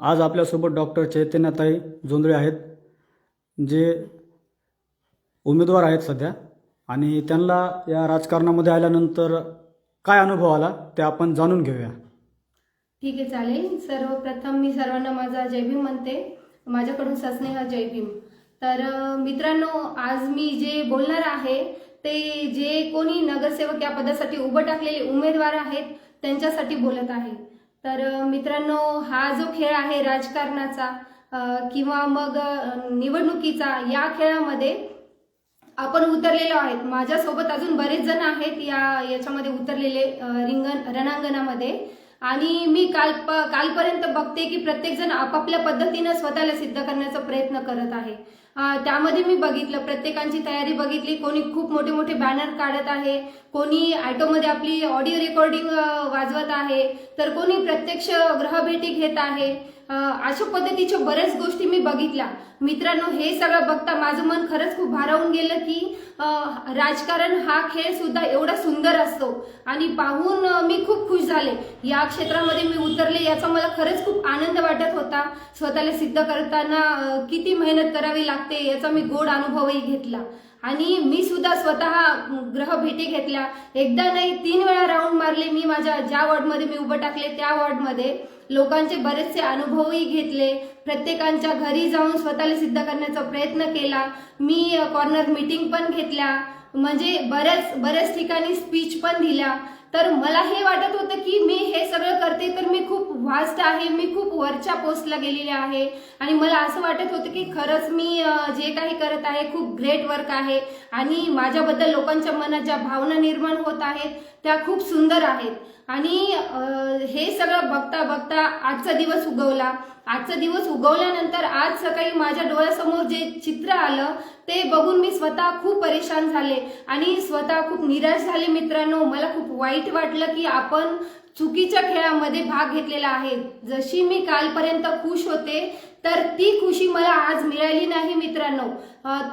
आज आपल्यासोबत डॉक्टर चैतन्यताई जोंधळे आहेत जे उमेदवार आहेत सध्या. आणि त्यांना या राजकारणामध्ये आल्यानंतर काय अनुभव आला ते आपण जाणून घेऊया. ठीक आहे चालेल. सर्वप्रथम मी सर्वांना माझा जय भीम म्हणते. माझ्याकडून सस्नेह जय भीम. तर मित्रांनो आज मी जे बोलणार आहे ते जे कोणी नगरसेवक या पदासाठी उभं टाकलेले उमेदवार आहेत त्यांच्यासाठी बोलत आहे. तर मित्रांनो हा जो खेळ आहे राजकारणाचा किंवा मग निवडणुकीचा या खेळामध्ये आपण उतरलेलो आहेत. माझ्यासोबत अजून बरेच जण आहेत या याच्यामध्ये उतरलेले रिंगण रणांगणामध्ये. आणि मी काल कालपर्यंत बघते की प्रत्येक जण आपापल्या पद्धतीनं स्वतःला सिद्ध करण्याचा प्रयत्न करत आहे. त्यामध्ये मी बघितलं प्रत्येकांची तयारी बघितली कोणी खूप मोठे मोठे बॅनर काढत आहे कोणी ॲटोमध्ये आपली ऑडिओ रेकॉर्डिंग वाजवत आहे तर कोणी प्रत्यक्ष ग्रहभेटी घेत आहे अशा पद्धतीच्या बऱ्याच गोष्टी मी बघितल्या. मित्रांनो हे सगळं बघता माझं मन खरंच खूप भारावून गेलं की राजकारण हा खेळ सुद्धा एवढा सुंदर असतो. आणि पाहून मी खूप खुश झाले. या क्षेत्रामध्ये मी उतरले याचा मला खरंच खूप आनंद वाटत होता. स्वतःला सिद्ध करताना किती मेहनत करावी लागते याचा मी गोड अनुभवही घेतला. आणि मी सुद्धा स्वतः ग्रह भेटी घेतल्या. एकदा नाही तीन वेळा राऊंड मारले मी माझ्या ज्या वॉर्डमध्ये मी उभं टाकले त्या वॉर्डमध्ये लोकांचे बरेचसे अनुभवही घेतले. प्रत्येकांच्या घरी जाऊन स्वतःला सिद्ध करण्याचा प्रयत्न केला. मी कॉर्नर मीटिंग पण घेतल्या. म्हणजे बऱ्याच बऱ्याच ठिकाणी स्पीच पण दिल्या. तर मला हे वाटत होतं की मी हे सगळं करते तर मी खूप व्हास्ट आहे मी खूप वरच्या पोस्टला गेलेले आहे. आणि मला असं वाटत होतं की खरंच मी जे काही करत आहे खूप ग्रेट वर्क आहे. आणि माझ्याबद्दल लोकांच्या मनात ज्या भावना निर्माण होत आहेत त्या खूप सुंदर आहेत. आणि हे सगळं बघता बघता आजचा दिवस उगवला. आजचा दिवस उगवल्यानंतर आज सकाळी माझ्या डोळ्यासमोर जे चित्र आलं ते बघून मी स्वतः खूप परेशान झाले. आणि स्वतः खूप निराश झाले मित्रांनो. मला खूप वाईट वाटलं की आपण चुकीच्या खेळामध्ये भाग घेतलेला आहे. जशी मी कालपर्यंत खुश होते तर ती खुशी मला आज मिळाली नाही मित्रांनो.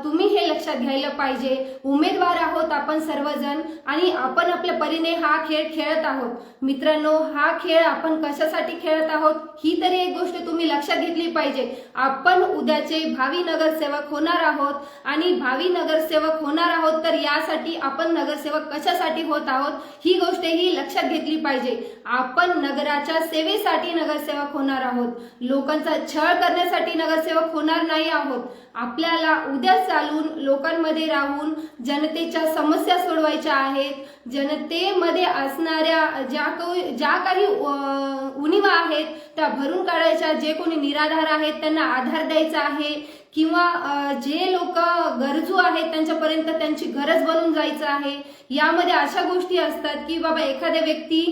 तुम्ही हे लक्षात घ्यायला पाहिजे. उमेदवार आहोत आपण सर्वजण आणि आपण आपल्या परीने हा खेळ खेळत आहोत. मित्रांनो हा खेळ आपण कशासाठी खेळत आहोत? ही तरी एक गोष्ट तुम्ही लक्षात घेतली पाहिजे. आपण उद्याचे भावी नगरसेवक होणार आहोत आणि भावी नगरसेवक होणार आहोत तर यासाठी आपण नगरसेवक कशासाठी होत आहोत? ही गोष्ट ही लक्षात घेतली पाहिजे. आपण नगराच्या सेवेसाठी नगरसेवक होणार आहोत. लोकांचा छळ करण्यासाठी नगरसेवक होणार नाही आहोत. आपल्याला मुद्द्यात चालून लोकांमध्ये राहून जनतेच्या समस्या सोडवायच्या आहेत. जनतेमध्ये असणाऱ्या ज्या काही ज्या काही उणीवा उणिवा आहेत त्या भरून काढायच्या. जे कोणी निराधार आहेत त्यांना आधार द्यायचा आहे. किंवा जे लोक गरजू आहेत त्यांच्यापर्यंत त्यांची गरज बनून जायचं आहे. यामध्ये अशा गोष्टी असतात की बाबा एखाद्या व्यक्ती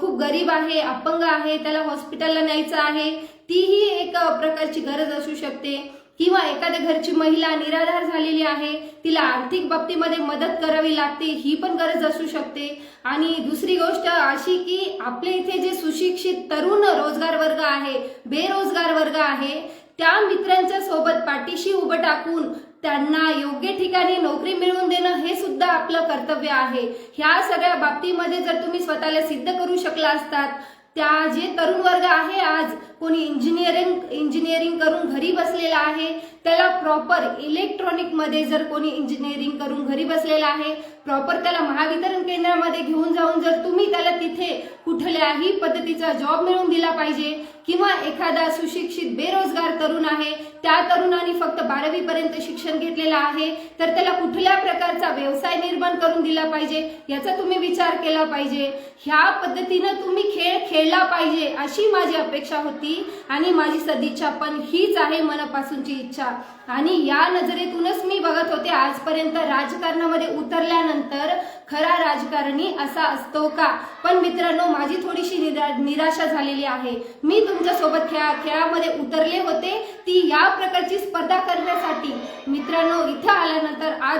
खूप गरीब आहे अपंग आहे त्याला हॉस्पिटलला न्यायचं आहे. तीही एक प्रकारची गरज असू शकते. किंवा एखाद्या घरची महिला निराधार झालेली आहे तिला आर्थिक बाबतीमध्ये मदत करावी लागते ही पण गरज असू शकते. आणि दुसरी गोष्ट अशी की आपल्या इथे जे सुशिक्षित तरुण रोजगार वर्ग आहे बेरोजगार वर्ग आहे त्या मित्रांच्या सोबत पाठीशी उभं टाकून त्यांना योग्य ठिकाणी नोकरी मिळवून देणं हे सुद्धा आपलं कर्तव्य आहे. ह्या सगळ्या बाबतीमध्ये जर तुम्ही स्वतःला सिद्ध करू शकला असतात त्या जे तरुण वर्ग आहे आज कोणी इंजिनिअरिंग इंजिनिअरिंग करून घरी बसलेला आहे त्याला प्रॉपर इलेक्ट्रॉनिकमध्ये जर कोणी इंजिनिअरिंग करून घरी बसलेला आहे प्रॉपर त्याला महावितरण केंद्रामध्ये घेऊन जाऊन जर तुम्ही त्याला तिथे कुठल्याही पद्धतीचा जॉब मिळवून दिला पाहिजे किंवा एखादा सुशिक्षित बेरोजगार तरुण आहे त्या तरुणाने फक्त बारावी पर्यंत शिक्षण घेतलेलं आहे तर त्याला कुठल्या प्रकारचा व्यवसाय निर्माण करून दिला पाहिजे याचा तुम्ही विचार केला पाहिजे. ह्या पद्धतीनं तुम्ही खेळ खेळला पाहिजे अशी माझी अपेक्षा होती आणि माझी सदिच्छा पण हीच आहे मनापासूनची इच्छा. आणि या नजरेतूनच मी बघत होते आजपर्यंत राजकारणामध्ये उतरल्यानंतर खरा राजकारणी असा असतो का? पण मित्रांनो माझी थोडीशी निरा निराशा झालेली आहे. मी तुमच्यासोबत खेळा खेळामध्ये उतरले होते ती या प्रकारची स्पर्धा करण्यासाठी. मित्रांनो इथं आल्यानंतर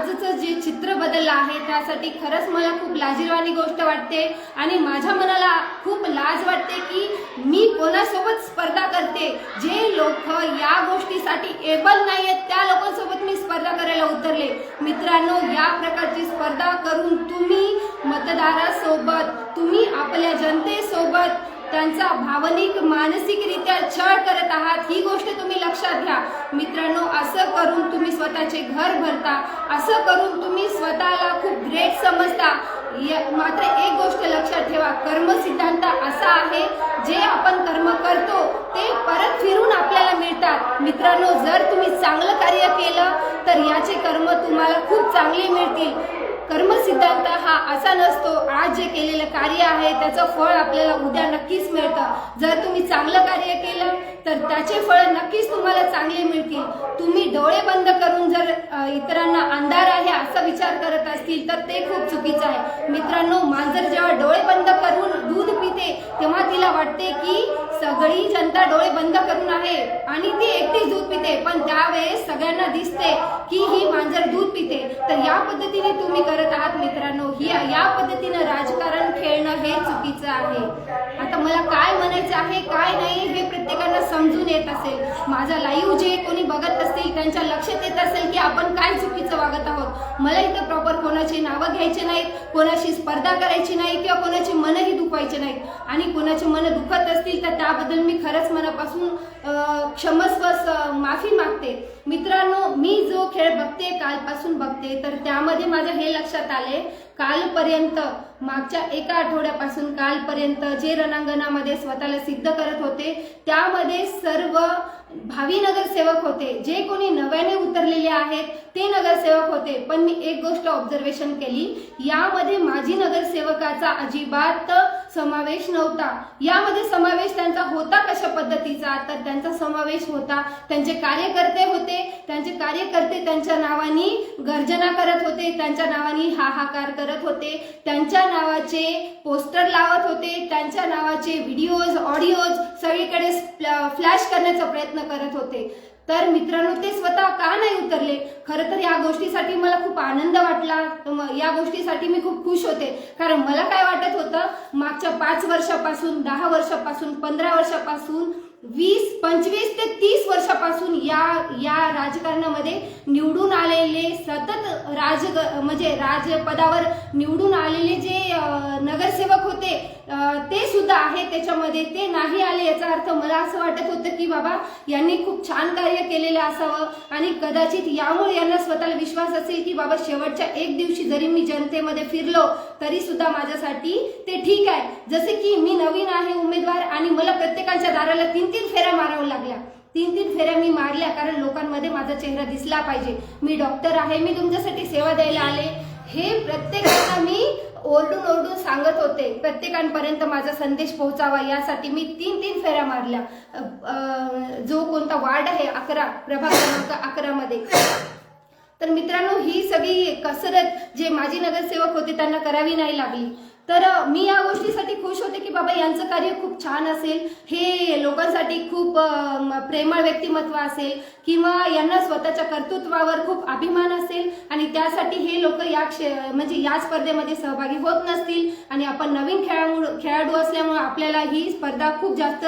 आजचं जे चित्र बदललं आहे त्यासाठी खरंच मला खूप लाजीरवाणी गोष्ट वाटते आणि माझ्या मनाला खूप लाज वाटते की मी कोणासोबत स्पर्धा करते. जे लोक या गोष्टीसाठी एबल नाही आहेत त्या लोकांसोबत मी स्पर्धा करायला उतरले. मित्रांनो या प्रकारची स्पर्धा करून तुम्ही मतदारासोबत तुम्ही आपल्या जनतेसोबत त्यांचा भावनिक मानसिकरित्या छळ करत आहात ही गोष्ट तुम्ही लक्षात घ्या. मित्रांनो असं करून तुम्ही स्वतःचे घर भरता असं करून तुम्ही स्वतःला खूप ग्रेट समजता. मात्र एक गोष्ट लक्षात ठेवा कर्म सिद्धांत असा आहे जे आपण कर्म करतो ते परत फिरून आपल्याला मिळतात. मित्रांनो जर तुम्ही चांगलं कार्य केलं तर याचे कर्म तुम्हाला खूप चांगले मिळतील. कर्म सिद्धांत हा असा नसतो. आज जे केलेलं कार्य आहे त्याचं फळ आपल्याला उद्या नक्कीच मिळतं. जर तुम्ही चांगलं कार्य केलं तर त्याचे फळ नक्कीच तुम्हाला चांगले मिळतील. तुम्ही डोळे बंद करून जर इतरांना अंधार आहे असा विचार करत असतील तर ते खूप चुकीचं आहे. मित्रांनो मांजर जेव्हा डोळे बंद करून दूध पिते तेव्हा तिला वाटते की सगळी जनता डोळे बंद करून आहे आणि ती एकटीच दूध पिते. पण त्यावेळेस सगळ्यांना दिसते की ही मांजर दूध पिते. तर या पद्धतीने तुम्ही करत आहात मित्रांनो. ही या पद्धतीनं राजकारण खेळणं हे चुकीचं आहे. आता मला काय म्हणायचं आहे काय नाही हे प्रत्येकाला समजून येत असेल. माझा लाईव्ह जे कोणी बघत असतील त्यांच्या लक्षात येत असेल की आपण काय चुकीचं वागत आहोत. मला इथं प्रॉपर कोणाची नावं घ्यायची नाहीत कोणाशी स्पर्धा करायची नाही किंवा कोणाची मनही दुखवायची नाहीत. आणि कोणाची मन दुखत असतील तर त्याबद्दल मी खरंच मनापासून क्षमस्व माफी मागते. मित्रांनो मी जो खेळ बघते कालपासून बघते तर त्यामध्ये माझं हे लक्षात आले. कालपर्यंत मागच्या एका आठवड्यापासून कालपर्यंत जे रणांगणामध्ये स्वतःला सिद्ध करत होते त्यामध्ये सर्व भावी नगरसेवक होते. जे कोणी नव्याने उतरलेले आहेत ते नगरसेवक होते. पण मी एक गोष्ट ऑब्झर्वेशन केली. यामध्ये माजी नगरसेवकाचा अजिबात समावेश नव्हता. यामध्ये समावेश त्यांचा होता कशा पद्धतीचा? तर त्यांचा समावेश होता त्यांचे कार्यकर्ते होते त्यांचे कार्यकर्ते त्यांच्या नावानी गर्जना करत होते त्यांच्या नावानी हाहाकार करत होते त्यांच्या नावाचे पोस्टर लावत होते त्यांच्या नावाचे व्हिडिओज ऑडिओज सगळीकडे फ्लॅश करण्याचा प्रयत्न करत होते. तर मित्रांनो ते स्वतः का नाही उतरले? खरं तर या गोष्टीसाठी मला खूप आनंद वाटला. या गोष्टीसाठी मी खूप खुश होते. कारण मला काय वाटत होतं मागच्या पाच वर्षापासून दहा वर्षापासून पंधरा वर्षापासून वीस पंचवीस ते तीस वर्षापासून या या राजकारणामध्ये निवडून आलेले सतत राज म्हणजे राजपदावर निवडून आलेले जे नगरसेवक होते ते सुद्धा आहे त्याच्यामध्ये. ते नाही आले याचा अर्थ मला असं वाटत होतं की बाबा यांनी खूप छान कार्य केलेलं असावं आणि कदाचित यामुळे यांना स्वतःला विश्वास असेल की बाबा शेवटच्या एक दिवशी जरी मी जनतेमध्ये फिरलो तरी सुद्धा माझ्यासाठी ते ठीक आहे. जसे की मी नवीन आहे उमेदवार आणि मला प्रत्येकाच्या दाराला तीन तीन फेऱ्या माराव्या लागल्या. तीन तीन फेऱ्या मी मारल्या कारण लोकांमध्ये माझा चेहरा दिसला पाहिजे. मी डॉक्टर आहे मी तुमच्यासाठी सेवा द्यायला आले. हे प्रत्येकाला मी ओरडून ओरडून सांगत होते. प्रत्येकांपर्यंत माझा संदेश पोहोचावा यासाठी मी तीन तीन फेऱ्या मारल्या. जो कोणता वार्ड आहे अकरा प्रभाग क्रमांक अकरा मध्ये. तर मित्रांनो ही सगळी कसरत जे माजी नगरसेवक होते त्यांना करावी नाही लागली. तर मी या गोष्टी सहकार्य खूप छान असेल. हे लोकांसाठी खूप प्रेमळ व्यक्तिमत्व असेल किंवा यांना स्वतःच्या कर्तृत्वावर खूप अभिमान असेल आणि त्यासाठी हे लोक या क्षे म्हणजे या स्पर्धेमध्ये सहभागी होत नसतील आणि आपण नवीन खेळाडू खेळाडू असल्यामुळे आपल्याला ही स्पर्धा खूप जास्त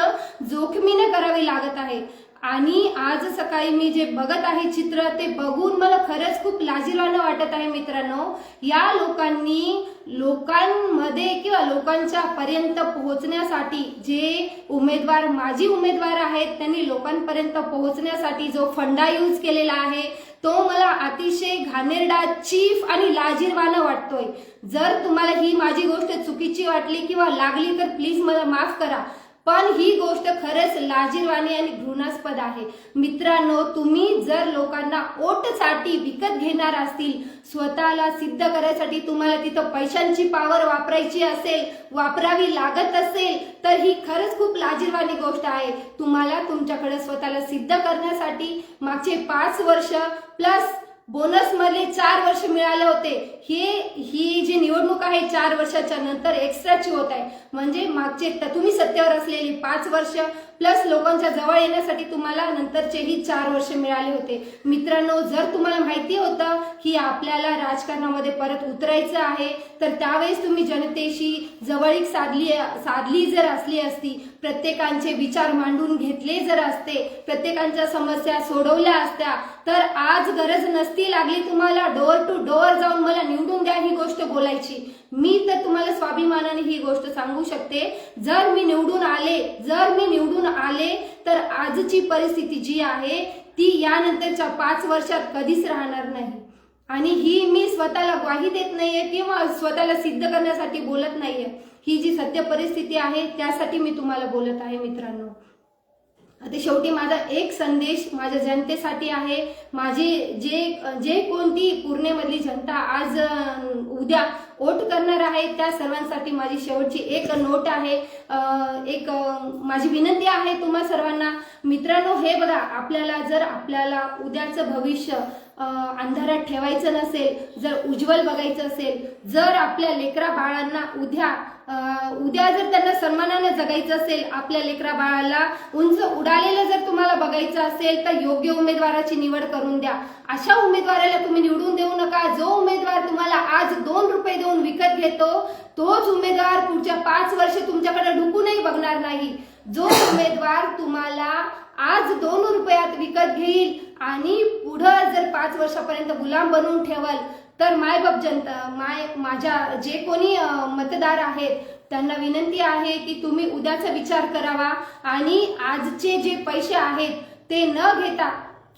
जोखमीने करावी लागत आहे. आणि आज सकाळी मी जे बघत आहे चित्र ते बघून मला खरंच खूप लाजिरवाणं वाटत आहे मित्रांनो. या लोकांनी लोकांमध्ये किंवा लोकांच्या पर्यंत पोहोचण्यासाठी जे उमेदवार माजी उमेदवार आहेत त्यांनी लोकांपर्यंत पोहोचण्यासाठी जो फंडा यूज केलेला आहे तो मला अतिशय घाणेरडा चीफ आणि लाजीरवाणं वाटतोय. जर तुम्हाला ही माझी गोष्ट चुकीची वाटली किंवा लागली तर प्लीज मला माफ करा. पण ही गोष्ट खरंच लाजीरवाणी आणि घृणास्पद आहे. मित्रांनो तुम्ही जर लोकांना ओटसाठी विकत घेणार असतील स्वतःला सिद्ध करायसाठी तुम्हाला तिथं पैशांची पावर वापरायची असेल वापरावी लागत असेल तर ही खरंच खूप लाजीरवाणी गोष्ट आहे. तुम्हाला तुमच्याकडे स्वतःला सिद्ध करण्यासाठी मागचे पाच वर्ष प्लस बोनसमध्ये चार वर्ष मिळाले होते. हे ही जी निवडणूक आहे चार वर्षाच्या नंतर एक्स्ट्राची होत आहे. म्हणजे मागचे तुम्ही सत्तेवर असलेली पाच वर्ष प्लस लोकांच्या जवळ येण्यासाठी तुम्हाला नंतरचेही चार वर्ष मिळाले होते. मित्रांनो जर तुम्हाला माहिती होतं की आपल्याला राजकारणामध्ये परत उतरायचं आहे तर त्यावेळेस तुम्ही जनतेशी जवळीक साधली साधली जर असली असती प्रत्येकांचे विचार मांडून घेतले जर असते प्रत्येकांच्या समस्या सोडवल्या असत्या तर आज गरज नसती लागली तुम्हाला डोअर टू डोअर जाऊन मला निवडून द्या ही गोष्ट बोलायची. मी तर तुम्हाला स्वाभिमानाने ही गोष्ट सांगू शकते जर मी निवडून आले जर मी निवडून आले तर आजची परिस्थिती जी आहे ती यानंतरच्या पाच वर्षात कधीच राहणार नाही. आणि ही मी स्वतःला ग्वाही देत नाहीये किंवा स्वतःला सिद्ध करण्यासाठी बोलत नाहीये. ही जी सत्य परिस्थिती आहे त्यासाठी मी तुम्हाला बोलत आहे मित्रांनो. आता शेवटी माझा एक संदेश माझ्या जनतेसाठी आहे. माझी जे जे कोणती पूर्णेमधली जनता आज उद्या वोट करणार आहे त्या सर्वांसाठी माझी शेवटची एक नोट आहे. एक माझी विनंती आहे तुम्हा सर्वांना. मित्रांनो हे बघा आपल्याला जर आपल्याला उद्याचं भविष्य अंधारात ठेवायचं नसेल जर उज्ज्वल बघायचं असेल जर आपल्या लेकरा बाळांना उद्या उद्या जर त्यांना सन्मानानं जगायचं असेल आपल्या लेकरा बाळाला उंच उडालेलं जर तुम्हाला बघायचं असेल तर योग्य उमेदवाराची निवड करून द्या. अशा उमेदवाराला तुम्ही निवडून देऊ नका. जो उमेदवार तुम्हाला आज दोन रुपये देऊन विकत घेतो तोच उमेदवार पुढच्या पाच वर्ष तुमच्याकडे ढुकूनही बघणार नाही. जो उमेदवार तुम्हाला आज दोन रुपयात विकत घेईल आणि पुढं जर पाच वर्षापर्यंत गुलाम बनवून ठेवाल तर मायबाप जनता माय माझ्या जे कोणी मतदार आहेत त्यांना विनंती आहे की तुम्ही उद्याचा विचार करावा आणि आजचे जे पैसे आहेत ते न घेता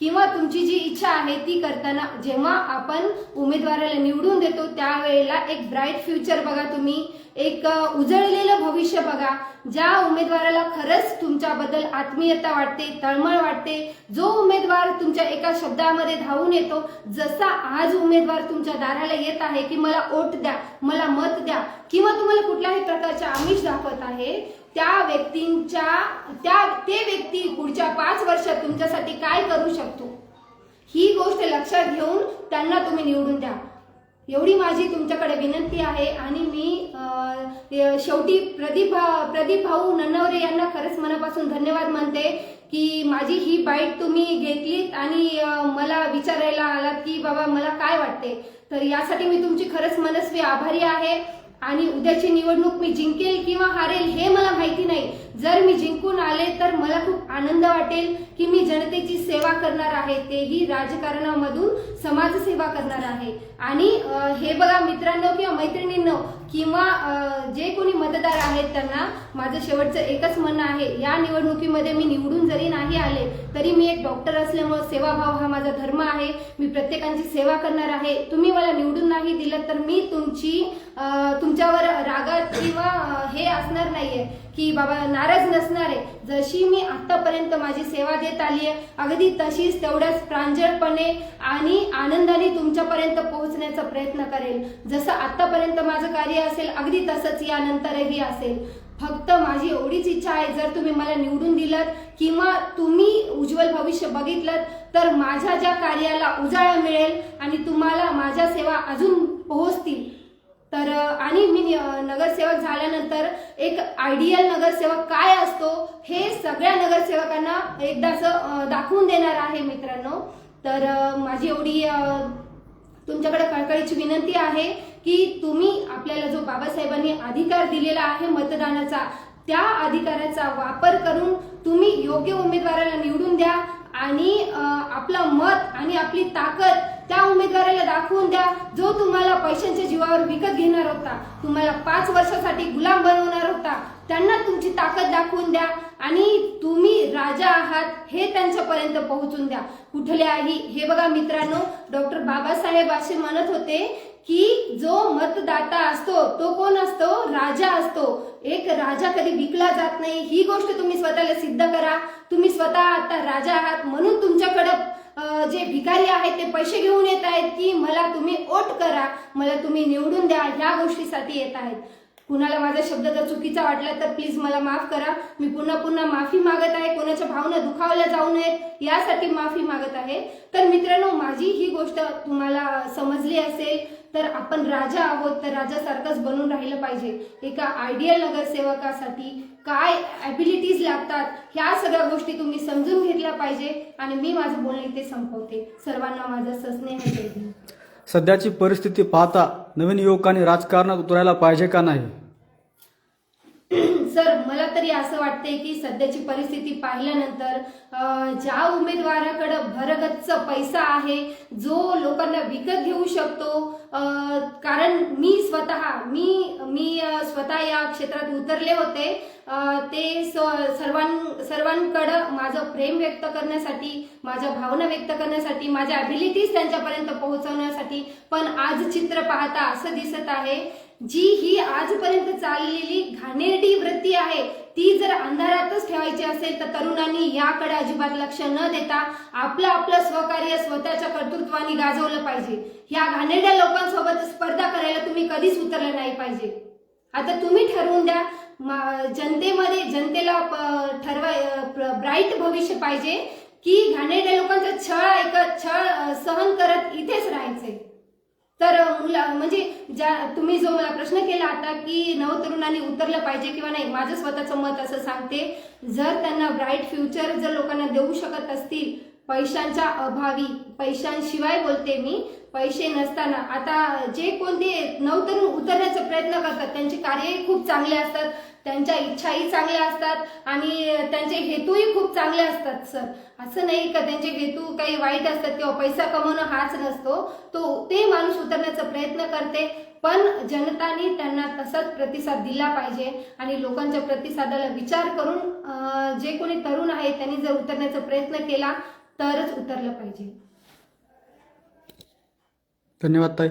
किंवा तुमची जी इच्छा आहे ती करताना जेव्हा आपण उमेदवाराला निवडून देतो त्यावेळेला एक ब्राईट फ्युचर बघा तुम्ही. एक उजळलेलं भविष्य बघा. ज्या उमेदवाराला खरंच तुमच्याबद्दल आत्मीयता वाटते तळमळ वाटते जो उमेदवार तुमच्या एका शब्दामध्ये धावून येतो जसा आज उमेदवार तुमच्या दाराला येत आहे की मला ओट द्या मला मत द्या किंवा तुम्हाला कुठल्याही प्रकारचे आमिष दाखवत आहे त्या व्यक्तींच्या त्या ते व्यक्ती पुढच्या पाच वर्षात तुमच्यासाठी काय करू शकतो? ही गोष्ट लक्षात घेऊन त्यांना तुम्ही निवडून द्या. एवढी माझी तुमच्याकडे विनंती आहे आणि मी शेवटी प्रदीप प्रदीप भाऊ नन्नवरे यांना खरंच मनापासून धन्यवाद मानते की माझी ही बाईट तुम्ही घेतलीत आणि मला विचारायला आलात की बाबा मला काय वाटते? तर यासाठी मी तुमची खरंच मनस्वी आभारी आहे आणि उद्याची निवडणूक मी जिंकेल किंवा हारेल हे मला माहिती नाही. जर मी जिंकून आले तर मला खूप आनंद वाटेल की मी जनतेची सेवा करणार आहे तेही राजकारणामधून समाजसेवा करणार आहे. आणि हे बघा मित्रांनो किंवा मैत्रिणींनो किंवा जे कोणी मतदार आहेत त्यांना माझं शेवटचं एकच म्हणणं आहे या निवडणुकीमध्ये मी निवडून जरी नाही आले तरी मी एक डॉक्टर असल्यामुळे सेवाभाव हा माझा धर्म आहे. मी प्रत्येकांची सेवा करणार आहे. तुम्ही मला निवडून नाही दिलं तर मी तुमची तुमच्यावर रागात किंवा हे असणार नाहीये. की बाबा नाराज नसणार आहे जशी मी आतापर्यंत माझी सेवा देत आली आहे अगदी तशीच तेवढ्याच प्रांजळपणे आणि आनंदाने तुमच्यापर्यंत पोहोचण्याचा प्रयत्न करेल. जसं आतापर्यंत माझं कार्य असेल अगदी तसंच यानंतरही असेल. फक्त माझी एवढीच इच्छा आहे जर तुम्ही मला निवडून दिलात किंवा तुम्ही उज्ज्वल भविष्य बघितलं तर माझ्या ज्या कार्याला उजाळा मिळेल आणि तुम्हाला माझ्या सेवा अजून पोहोचतील. तर आणि मी नगरसेवक झाल्यानंतर एक आयडियल नगरसेवक काय असतो हे सगळ्या नगरसेवकांना एकदाच दाखवून देणार आहे मित्रांनो. तर माझी एवढी तुमच्याकडे कळकळीची विनंती आहे की तुम्ही आपल्याला जो बाबासाहेबांनी अधिकार दिलेला आहे मतदानाचा त्या अधिकाराचा वापर करून तुम्ही योग्य उमेदवाराला निवडून द्या आणि आपलं मत आणि आपली ताकद त्या उमेदवाराला दाखवून द्या जो तुम्हाला पैशांच्या जीवावर विकत घेणार होता तुम्हाला पाच वर्षासाठी गुलाम बनवणार होता त्यांना तुमची ताकद दाखवून द्या आणि तुम्ही राजा आहात हे त्यांच्यापर्यंत पोहोचून द्या. कुठल्याही हे बघा मित्रांनो डॉक्टर बाबासाहेब असे म्हणत होते की जो मतदाता असतो तो कोण असतो? राजा असतो. एक राजा कधी विकला जात नाही. ही गोष्ट तुम्ही स्वतःला सिद्ध करा. तुम्ही स्वतः आता राजा आहात म्हणून तुमच्याकडं जे भिकारी आहेत ते पैसे घेऊन येत आहेत की मला तुम्ही ओट करा मला तुम्ही निवडून द्या ह्या गोष्टीसाठी येत आहेत. कुणाला माझा शब्द जर चुकीचा वाटला तर प्लीज मला माफ करा. मी पुन्हा पुन्हा माफी मागत आहे. कोणाच्या भावना दुखावल्या जाऊ नयेत यासाठी माफी मागत आहे. तर मित्रांनो माझी ही गोष्ट तुम्हाला समजली असेल तर आपण राजा आहोत तर राजासारखंच बनून राहिलं पाहिजे. एका आयडियल नगरसेवकासाठी काय ॲबिलिटीज लागतात ह्या सगळ्या गोष्टी तुम्ही समजून घेतल्या पाहिजे आणि मी माझं बोलणे इथे संपवते. सर्वांना माझं सस्नेह सध्याची परिस्थिती पाहता नवीन युवकांनी राजकारणात उतरायला पाहिजे का नाही? जर मला तरी असं वाटतंय की सध्याची परिस्थिती पाहिल्यानंतर ज्या उमेदवाराकडं भरगच्च पैसा आहे जो लोकांना विकत घेऊ शकतो कारण मी स्वतः मी मी स्वतः या क्षेत्रात उतरले होते ते स- सर्वां सर्वांकडं माझं प्रेम व्यक्त करण्यासाठी माझ्या भावना व्यक्त करण्यासाठी माझ्या अबिलिटीज त्यांच्यापर्यंत पोहोचवण्यासाठी पण आज चित्र पाहता असं दिसत आहे. जी ही आजपर्यंत चाललेली घाणेरडी वृत्ती आहे ती जर अंधारातच ठेवायची असेल तर तरुणांनी याकडे अजिबात लक्ष न देता आपलं आपलं स्वकार्य स्वतःच्या कर्तृत्वाने गाजवलं पाहिजे. ह्या घाणेरड्या लोकांसोबत स्पर्धा करायला तुम्ही कधीच उतरलं नाही पाहिजे. आता तुम्ही ठरवून द्या म- जनतेमध्ये जनतेला ठरवा ठरवाय ब्राईट भविष्य पाहिजे की घाणेरड्या लोकांचा छळ ऐकत छळ सहन करत इथेच राहायचंय. तर मुला म्हणजे ज्या तुम्ही जो मला प्रश्न केला आता की नवतरुणांनी उतरलं पाहिजे किंवा नाही माझं स्वतःचं मत असं सांगते. जर त्यांना ब्राईट फ्युचर जर लोकांना देऊ शकत असतील पैशांच्या अभावी पैशांशिवाय बोलते मी पैसे नसताना. आता जे कोणते नवतरुण उतरण्याचा प्रयत्न करतात त्यांचे कार्यही खूप चांगले असतात त्यांच्या इच्छाही चांगल्या असतात आणि त्यांचे हेतूही खूप चांगले असतात सर. असं नाही का त्यांचे हेतू काही वाईट असतात किंवा पैसा कमवणं हाच नसतो. तो ते माणूस उतरण्याचा प्रयत्न करते पण जनतानी त्यांना तसाच प्रतिसाद दिला पाहिजे आणि लोकांच्या प्रतिसादाला विचार करून जे कोणी तरुण आहे त्यांनी जर उतरण्याचा प्रयत्न केला तरच उतरलं पाहिजे. धन्यवाद ताई.